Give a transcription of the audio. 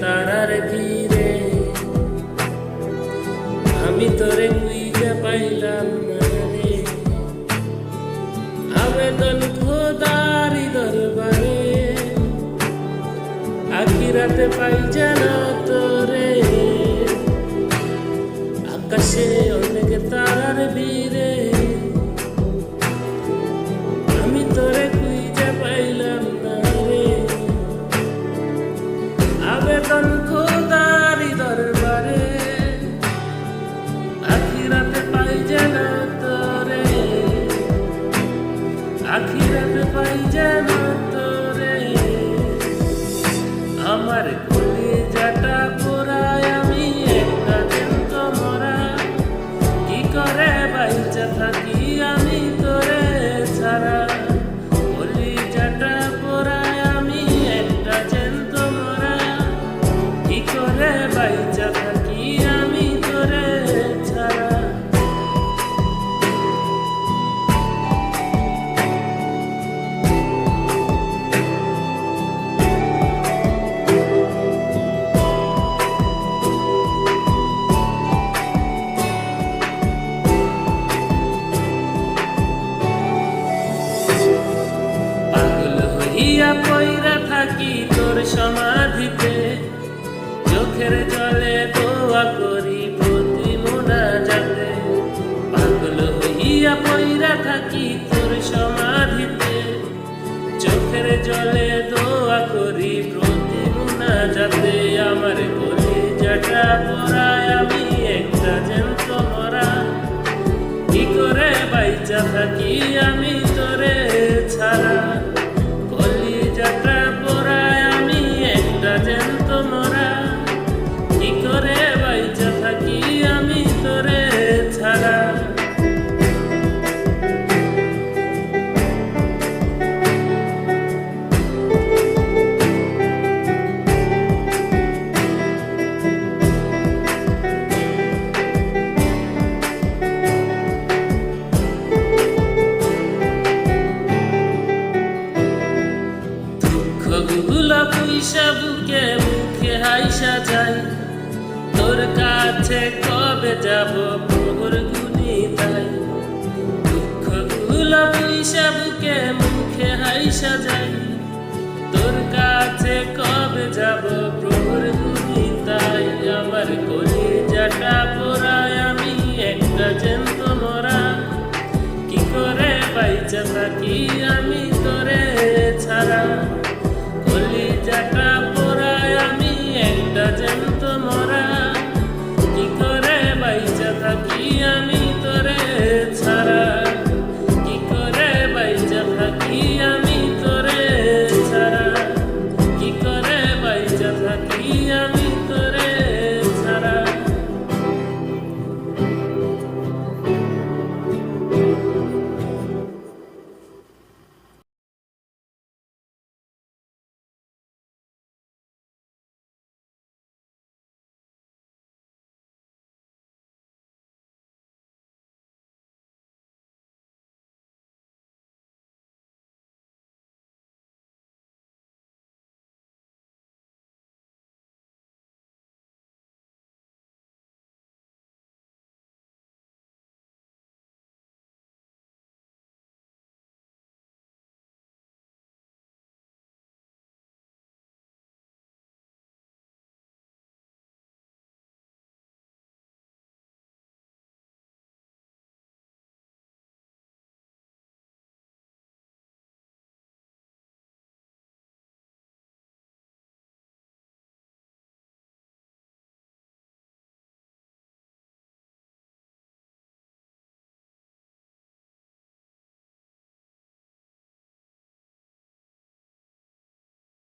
তারার ভিড়ে। আমি তোরে বুঝতে পাইলাম না রে। আবেদন খোদারি দরবারে। আখিরাতে পাই জানা তোরে। আকাশে আমার কলিজাটা হইয়া পইরা থাকি তোর সমাধিতে। চোখের জলে দোয়া করি প্রতি মোনা যাতে পাগল হইয়া পইরা থাকি তোর সমাধিতে। চোখের জলে দোয়া করি প্রতি মোনা যাতে আমার কলিজাটা পড়ায় আমি একটা জ্যান্ত কি করে বাইচা থাকি আমি চোখগুলা পুইসা বুকে মুখে হাইসা যাই। তোর কাছে কবে যাব মোর গুনি তাই। দুঃখগুলা পুইসা বুকে, মুখে হাইসা যাই। তোর কাছে কবে যাব প্রভুর গুনি তাই। আমার কলির জাটা পোড়ায় আমি একটা জেন্ত মরা। কি করে পাইছা থাকি আমি তোরে ছাড়া? একটা পোড়া আমি একটা জ্যান্ত মরা। কি করে বাইচা থাকি আমি?